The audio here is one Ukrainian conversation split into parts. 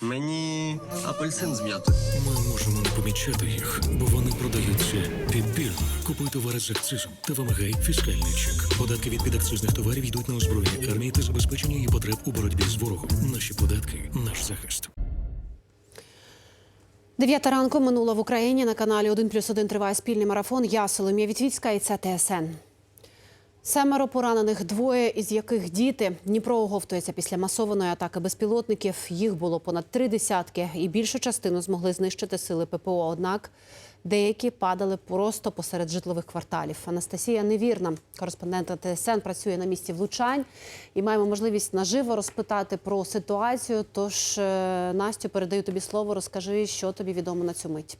Мені апельсин з м'ятою. Ми можемо не помічати їх, бо вони продаються підбірно. Купуй товари з акцизом та вимагай фіскальний чек. Податки від підакцизних товарів йдуть на озброєння армії та забезпечення її потреб у боротьбі з ворогом. Наші податки наш захист. Дев'ята ранку минула в Україні на каналі 1 плюс 1 триває спільний марафон. Я Соломія Вітвіцька і це ТСН. Семеро поранених, двоє із яких діти. Дніпро оговтується після масованої атаки безпілотників. Їх було понад три десятки, і більшу частину змогли знищити сили ППО. Однак деякі падали просто посеред житлових кварталів. Анастасія Невірна, кореспондентка ТСН, працює на місці влучань і маємо можливість наживо розпитати про ситуацію. Тож, е, Настю, передаю тобі слово. Розкажи, що тобі відомо на цю мить.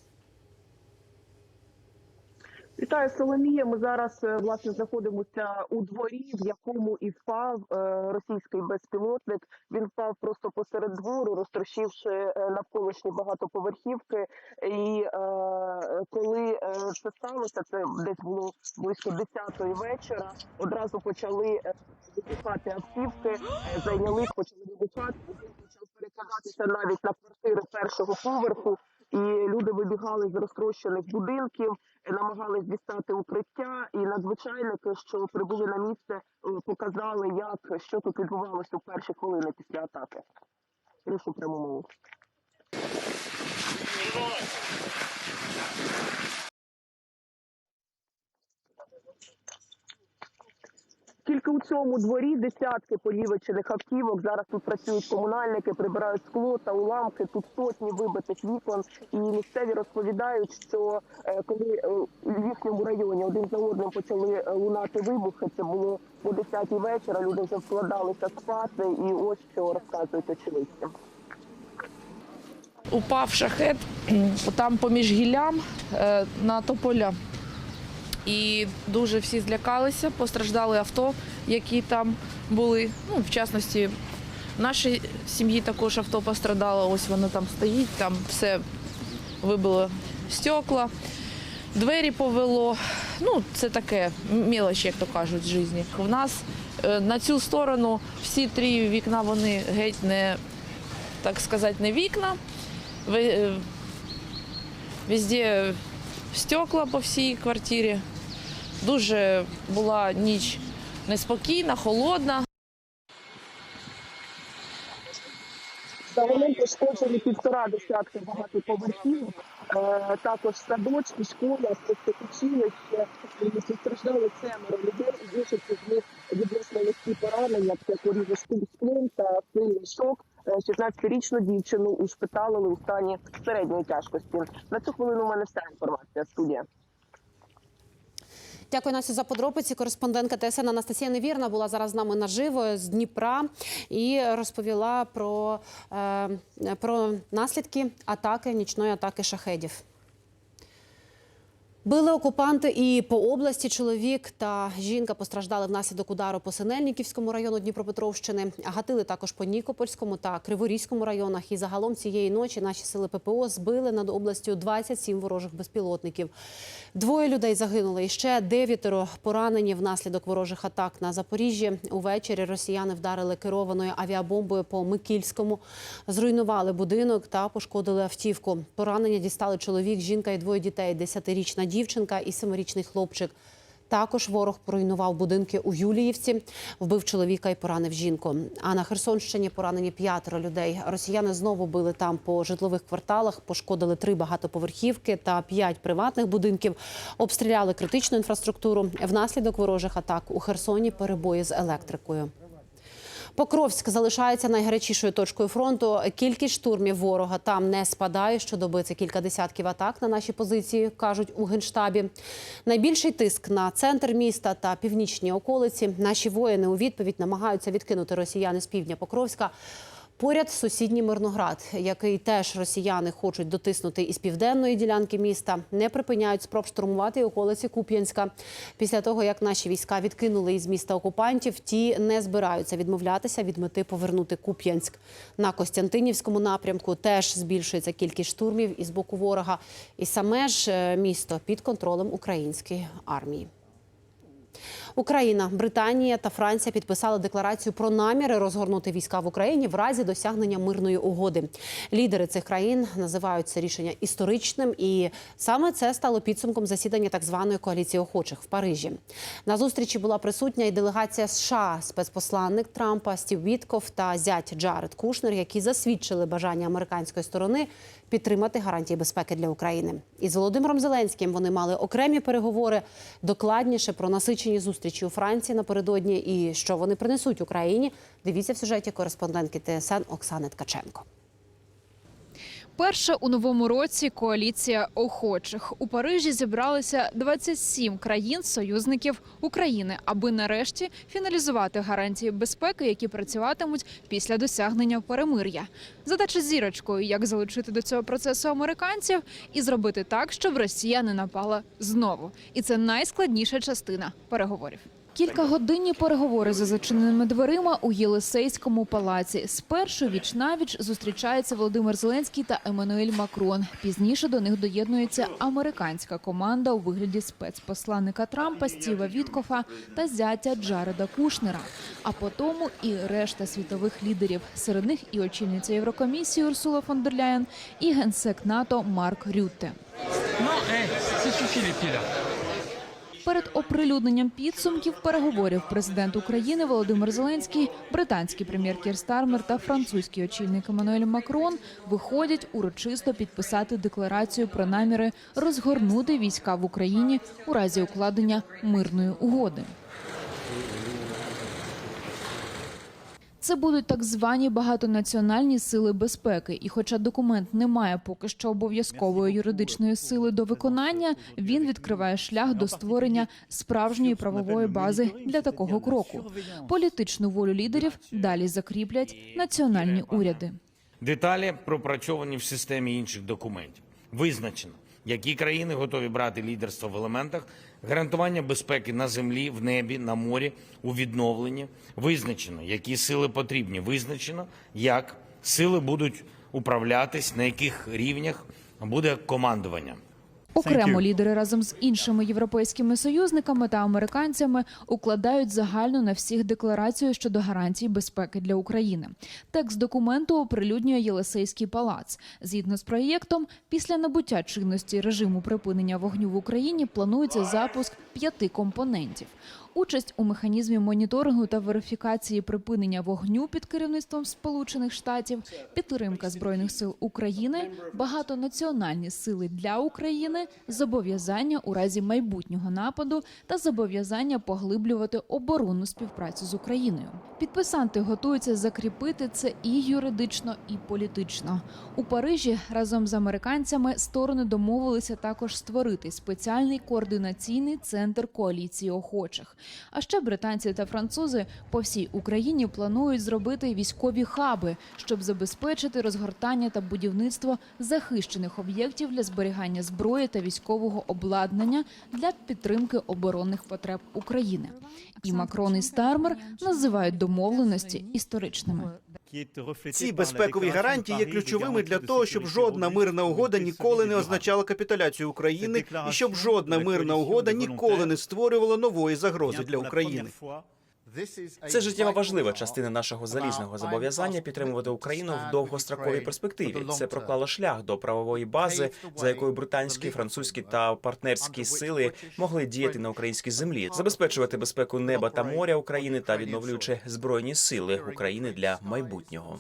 Вітаю Соломія. Ми зараз е, власне знаходимося у дворі, в якому і впав е, російський безпілотник. Він впав просто посеред двору, розтрощивши е, навколишні багатоповерхівки. І е, коли це сталося, це десь було близько 10-ї вечора. Одразу почали вибухати автівки, зайняли почали вибухати. Почав перекладатися навіть на квартири першого поверху. І люди вибігали з розтрощених будинків, е, намагались дістати укриття. І надзвичайники, що прибули на місце, е, показали, як що тут відбувалося у перші хвилини після атаки. Прошу пряму мову. Тільки у цьому дворі десятки полівичених автівок. Зараз тут працюють комунальники, прибирають скло та уламки. Тут сотні вибитих вікон. І місцеві розповідають, що е, коли е, в їхньому районі один за одним почали е, лунати вибухи, це було о 10 вечора. Люди вже вкладалися спати, і ось що розказують очевидці. упав шахет там поміж гіллям на тополя. І дуже всі злякалися, постраждали авто, які там були. Ну, в частності, в нашій сім'ї також авто пострадало. Ось воно там стоїть, там все вибило стекла, двері повело. Ну, це таке мілочі, як то кажуть, в житті. У нас е, на цю сторону всі три вікна вони геть не, так сказати, не вікна. Е, Везде стекла по всій квартирі. Дуже була ніч неспокійна, холодна. Загалом пошкоджені півтора десятки багатоповерхівок, е, також садочки, школа, просто училище. І Постраждали семеро людей, більшість з них відносно легкі поранення, це порізи склом та сильний шок. Е, 16-річну дівчину ушпиталили у стані середньої тяжкості. На цю хвилину у мене вся інформація. Студія. Дякую Настю за подробиці. Кореспондентка ТСН Анастасія Невірна була зараз з нами наживо з Дніпра і розповіла про, е, про наслідки атаки нічної атаки шахедів. Били окупанти і по області чоловік та жінка постраждали внаслідок удару по Синельниківському району Дніпропетровщини. Гатили також по Нікопольському та Криворізькому районах. І загалом цієї ночі наші сили ППО збили над областю 27 ворожих безпілотників. Двоє людей загинули. І ще дев'ятеро поранені внаслідок ворожих атак на Запоріжжі. Увечері росіяни вдарили керованою авіабомбою по Микільському, зруйнували будинок та пошкодили автівку. Поранення дістали чоловік, жінка і двоє дітей: десятирічна дівчинка і семирічний хлопчик. Також ворог поруйнував будинки у Юліївці, вбив чоловіка і поранив жінку. А на Херсонщині поранені п'ятеро людей. Росіяни знову били там по житлових кварталах, пошкодили три багатоповерхівки та п'ять приватних будинків, обстріляли критичну інфраструктуру. Внаслідок ворожих атак у Херсоні перебої з електрикою. Покровськ залишається найгарячішою точкою фронту. Кількість штурмів ворога там не спадає. Щодоби це кілька десятків атак на наші позиції, кажуть у генштабі. Найбільший тиск на центр міста та північні околиці. Наші воїни у відповідь намагаються відкинути росіяни з півдня Покровська. Поряд сусідній Мирноград, який теж росіяни хочуть дотиснути із південної ділянки міста, не припиняють спроб штурмувати околиці Куп'янська. Після того, як наші війська відкинули із міста окупантів, ті не збираються відмовлятися від мети повернути Куп'янськ. На Костянтинівському напрямку теж збільшується кількість штурмів із боку ворога. І саме ж е, місто під контролем української армії. Україна, Британія та Франція підписали декларацію про наміри розгорнути війська в Україні в разі досягнення мирної угоди. Лідери цих країн називають це рішення історичним, і саме це стало підсумком засідання так званої коаліції охочих в Парижі. На зустрічі була присутня і делегація США, спецпосланник Трампа Стів Вітков та зять Джаред Кушнер, які засвідчили бажання американської сторони підтримати гарантії безпеки для України. Із Володимиром Зеленським вони мали окремі переговори докладніше про насичені зустрічі у Франції напередодні і що вони принесуть Україні. Дивіться в сюжеті кореспондентки ТСН Оксани Ткаченко. Перша у новому році коаліція охочих у Парижі зібралися 27 країн-союзників України, аби нарешті фіналізувати гарантії безпеки, які працюватимуть після досягнення перемир'я. Задача зірочкою, як залучити до цього процесу американців і зробити так, щоб Росія не напала знову. І це найскладніша частина переговорів. Кількагодинні переговори за зачиненими дверима у Єлисейському палаці. Спершу віч навіч зустрічаються Володимир Зеленський та Еммануель Макрон. Пізніше до них доєднується американська команда у вигляді спецпосланника Трампа Стіва Віткофа та зятя Джареда Кушнера. А потому і решта світових лідерів. Серед них і очільниця Єврокомісії Урсула фон дер Ляєн, і генсек НАТО Марк Рютте. Перед оприлюдненням підсумків переговорів президент України Володимир Зеленський, британський прем'єр Кір Стармер та французький очільник Еммануель Макрон виходять урочисто підписати декларацію про наміри розгорнути війська в Україні у разі укладення мирної угоди. Це будуть так звані багатонаціональні сили безпеки. І, хоча документ не має поки що обов'язкової юридичної сили до виконання, він відкриває шлях до створення справжньої правової бази для такого кроку. Політичну волю лідерів далі закріплять національні уряди. Деталі пропрацьовані в системі інших документів. Визначено, які країни готові брати лідерство в елементах гарантування безпеки на землі, в небі, на морі, у відновленні. Визначено, які сили потрібні. Визначено, як сили будуть управлятись, на яких рівнях буде командування. Окремо лідери разом з іншими європейськими союзниками та американцями укладають загальну на всіх декларацію щодо гарантій безпеки для України. Текст документу оприлюднює Єлисейський палац. Згідно з проєктом, після набуття чинності режиму припинення вогню в Україні планується запуск п'яти компонентів. Участь у механізмі моніторингу та верифікації припинення вогню під керівництвом Сполучених Штатів, підтримка збройних сил України, багатонаціональні сили для України, зобов'язання у разі майбутнього нападу та зобов'язання поглиблювати оборонну співпрацю з Україною. Підписанти готуються закріпити це і юридично, і політично. У Парижі разом з американцями сторони домовилися також створити спеціальний координаційний центр коаліції охочих. А ще британці та французи по всій Україні планують зробити військові хаби, щоб забезпечити розгортання та будівництво захищених об'єктів для зберігання зброї та військового обладнання для підтримки оборонних потреб України. І Макрон і Стармер називають домовленості історичними. Ці безпекові гарантії є ключовими для того, щоб жодна мирна угода ніколи не означала капітуляцію України, і щоб жодна мирна угода ніколи не створювала нової загрози для України. Це життєво важлива частина нашого залізного зобов'язання підтримувати Україну в довгостроковій перспективі. Це проклало шлях до правової бази, за якою британські, французькі та партнерські сили могли діяти на українській землі, забезпечувати безпеку неба та моря України та відновлюючи збройні сили України для майбутнього.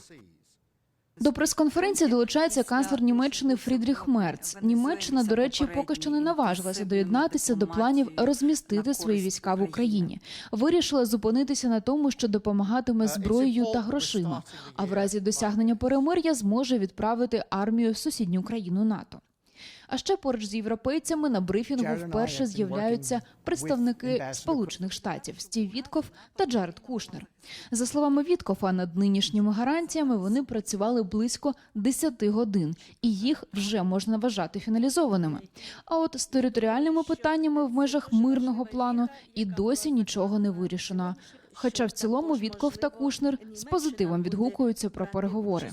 До прес-конференції долучається канцлер Німеччини Фрідріх Мерц. Німеччина, до речі, поки що не наважилася доєднатися до планів розмістити свої війська в Україні. Вирішила зупинитися на тому, що допомагатиме зброєю та грошима. А в разі досягнення перемир'я зможе відправити армію в сусідню країну НАТО. А ще поруч з європейцями на брифінгу вперше з'являються представники Сполучених Штатів Стів Вітков та Джаред Кушнер. За словами Віткофа, над нинішніми гарантіями вони працювали близько 10 годин, і їх вже можна вважати фіналізованими. А от з територіальними питаннями в межах мирного плану і досі нічого не вирішено. Хоча в цілому Вітков та Кушнер з позитивом відгукуються про переговори.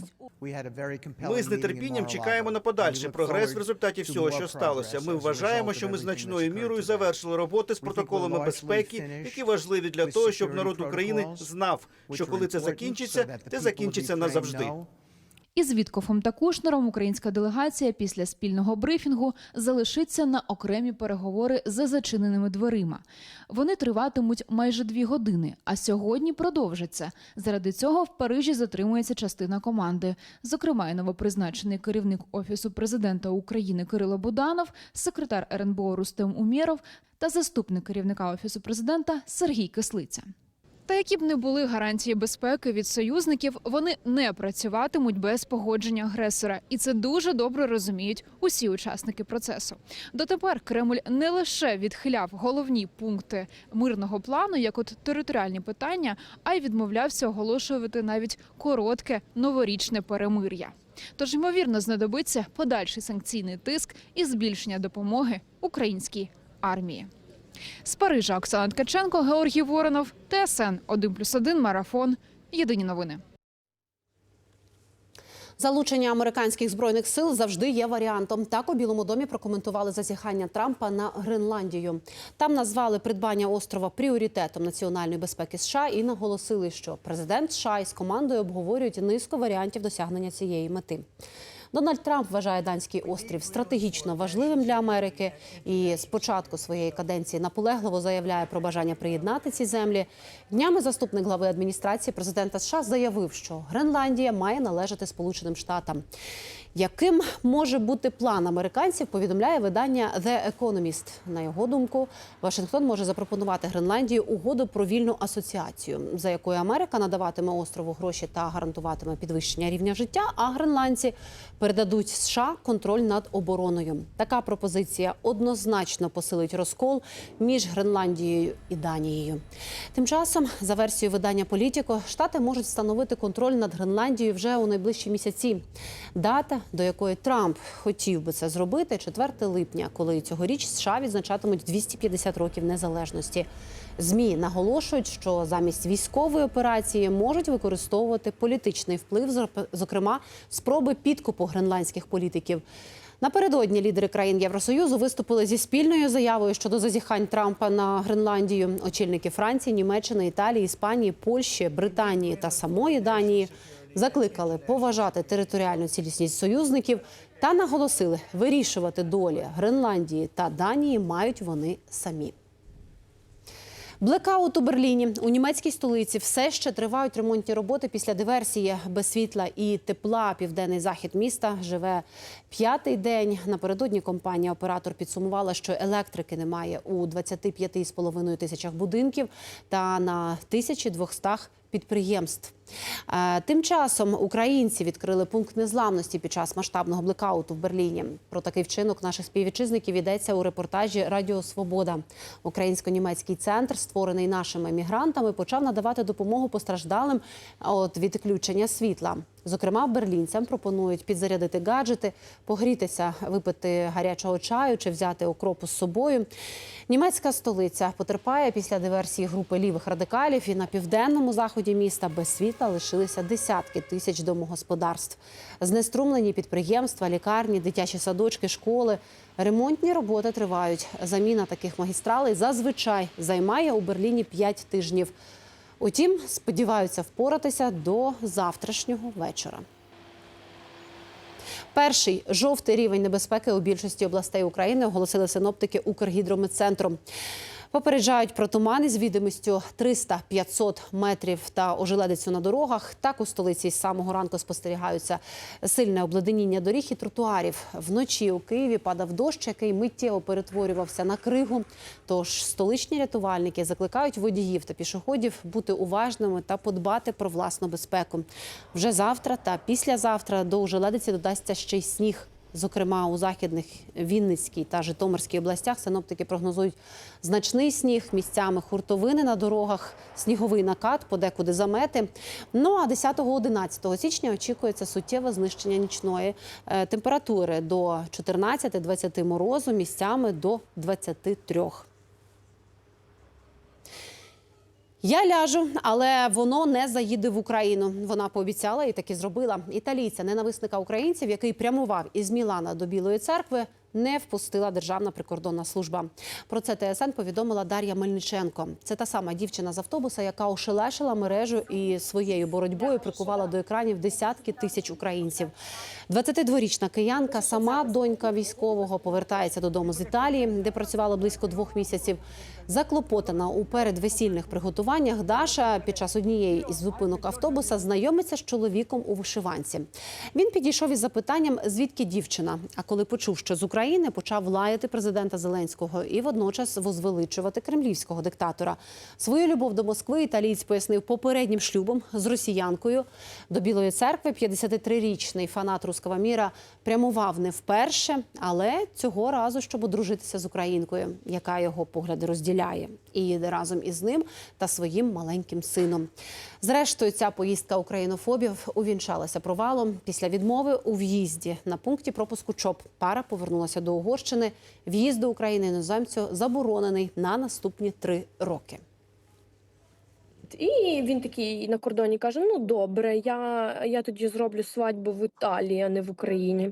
Ми з нетерпінням чекаємо на подальший прогрес в результаті всього, що сталося. Ми вважаємо, що ми значною мірою завершили роботи з протоколами безпеки, які важливі для того, щоб народ України знав, що коли це закінчиться, це закінчиться назавжди. Із Віткофом та Кушнером українська делегація після спільного брифінгу залишиться на окремі переговори за зачиненими дверима. Вони триватимуть майже дві години, а сьогодні продовжаться. Заради цього в Парижі затримується частина команди. Зокрема, і новопризначений керівник офісу президента України Кирило Буданов, секретар РНБО Рустем Умєров та заступник керівника офісу президента Сергій Кислиця. Та які б не були гарантії безпеки від союзників, вони не працюватимуть без погодження агресора, і це дуже добре розуміють усі учасники процесу. Дотепер Кремль не лише відхиляв головні пункти мирного плану, як от територіальні питання, а й відмовлявся оголошувати навіть коротке новорічне перемир'я. Тож, ймовірно, знадобиться подальший санкційний тиск і збільшення допомоги українській армії. З Парижа Оксана Ткаченко, Георгій Воронов, ТСН 1+,1 Марафон. Єдині новини. Залучення американських збройних сил завжди є варіантом. Так у Білому домі прокоментували зазіхання Трампа на Гренландію. Там назвали придбання острова пріоритетом національної безпеки США і наголосили, що президент США із командою обговорюють низку варіантів досягнення цієї мети. Дональд Трамп вважає данський острів стратегічно важливим для Америки і з початку своєї каденції наполегливо заявляє про бажання приєднати ці землі. Днями заступник глави адміністрації президента США заявив, що Гренландія має належати Сполученим Штатам. Яким може бути план американців? Повідомляє видання The Economist. На його думку, Вашингтон може запропонувати Гренландії угоду про вільну асоціацію, за якою Америка надаватиме острову гроші та гарантуватиме підвищення рівня життя. А гренландці передадуть США контроль над обороною. Така пропозиція однозначно посилить розкол між Гренландією і Данією. Тим часом, за версією видання Політіко, штати можуть встановити контроль над Гренландією вже у найближчі місяці. Дата, до якої Трамп хотів би це зробити, 4 липня, коли цьогоріч США відзначатимуть 250 років незалежності. Змі наголошують, що замість військової операції можуть використовувати політичний вплив, зокрема спроби підкупу гренландських політиків. Напередодні лідери країн Євросоюзу виступили зі спільною заявою щодо зазіхань Трампа на Гренландію. Очільники Франції, Німеччини, Італії, Іспанії, Польщі, Британії та самої Данії закликали поважати територіальну цілісність союзників та наголосили, вирішувати долі Гренландії та Данії мають вони самі. Блекаут у Берліні у німецькій столиці все ще тривають ремонтні роботи після диверсії без світла і тепла. Південний захід міста живе п'ятий день. Напередодні компанія оператор підсумувала, що електрики немає у 25,5 тисячах будинків та на 1200 підприємств. Е, Тим часом українці відкрили пункт незламності під час масштабного блекауту в Берліні. Про такий вчинок наших співвітчизників йдеться у репортажі Радіо Свобода. Українсько-німецький центр, створений нашими емігрантами, почав надавати допомогу постраждалим від відключення світла. Зокрема, берлінцям пропонують підзарядити гаджети, погрітися, випити гарячого чаю чи взяти окропу з собою. Німецька столиця потерпає після диверсії групи лівих радикалів. І на південному заході міста без світла лишилися десятки тисяч домогосподарств. Знеструмлені підприємства, лікарні, дитячі садочки, школи. Ремонтні роботи тривають. Заміна таких магістралей зазвичай займає у Берліні 5 тижнів. Утім, сподіваються впоратися до завтрашнього вечора. Перший жовтий рівень небезпеки у більшості областей України оголосили синоптики Укргідрометцентру. Попереджають про тумани з відомістю 300-500 метрів та ожеледицю на дорогах. Так у столиці з самого ранку спостерігаються сильне обледеніння доріг і тротуарів. Вночі у Києві падав дощ, який миттєво перетворювався на кригу. Тож столичні рятувальники закликають водіїв та пішоходів бути уважними та подбати про власну безпеку. Вже завтра та післязавтра до ожеледиці додасться ще й сніг. Зокрема, у західних Вінницькій та Житомирській областях синоптики прогнозують значний сніг, місцями хуртовини на дорогах, сніговий накат, подекуди замети. Ну а 10-11 січня очікується суттєве знищення нічної е, температури до 14-20 морозу, місцями до 23. Я ляжу, але воно не заїде в Україну. Вона пообіцяла і таки зробила. Італійця, ненависника українців, який прямував із Мілана до Білої церкви, не впустила Державна прикордонна служба. Про це ТСН повідомила Дар'я Мельниченко. Це та сама дівчина з автобуса, яка ошелешила мережу і своєю боротьбою прикувала до екранів десятки тисяч українців. 22-річна киянка, сама донька військового, повертається додому з Італії, де працювала близько двох місяців. Заклопотана у передвесільних приготуваннях, Даша під час однієї із зупинок автобуса знайомиться з чоловіком у вишиванці. Він підійшов із запитанням, звідки дівчина. А коли почув, що з України, почав лаяти президента Зеленського і водночас возвеличувати кремлівського диктатора. Свою любов до Москви італієць пояснив попереднім шлюбом з росіянкою. До Білої церкви 53-річний фанат руского міра прямував не вперше, але цього разу, щоб одружитися з українкою, яка його погляди розділяє, і їде разом із ним та своїм маленьким сином. Зрештою, ця поїздка українофобів увінчалася провалом. Після відмови у в'їзді на пункті пропуску ЧОП пара повернулася до Угорщини. В'їзд до України іноземцю заборонений на наступні три роки. І він такий на кордоні каже: Ну добре, я, я тоді зроблю свадьбу в Італії, а не в Україні.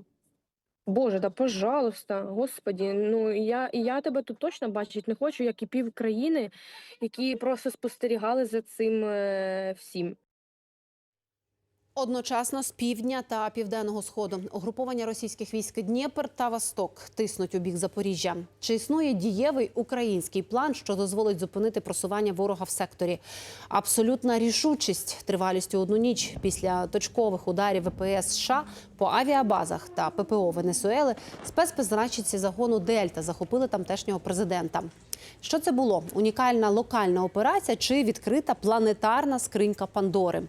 Боже, да пожалуйста, господі, ну я, я тебе тут точно бачити не хочу, як і пів країни, які просто спостерігали за цим е, всім. Одночасно з півдня та південного сходу угруповання російських військ Дніпр та Восток тиснуть у бік Запоріжжя. Чи існує дієвий український план, що дозволить зупинити просування ворога в секторі? Абсолютна рішучість тривалістю одну ніч після точкових ударів ВПС США по авіабазах та ППО Венесуели спецпризначенці загону Дельта захопили тамтешнього президента. Що це було? Унікальна локальна операція чи відкрита планетарна скринька Пандори?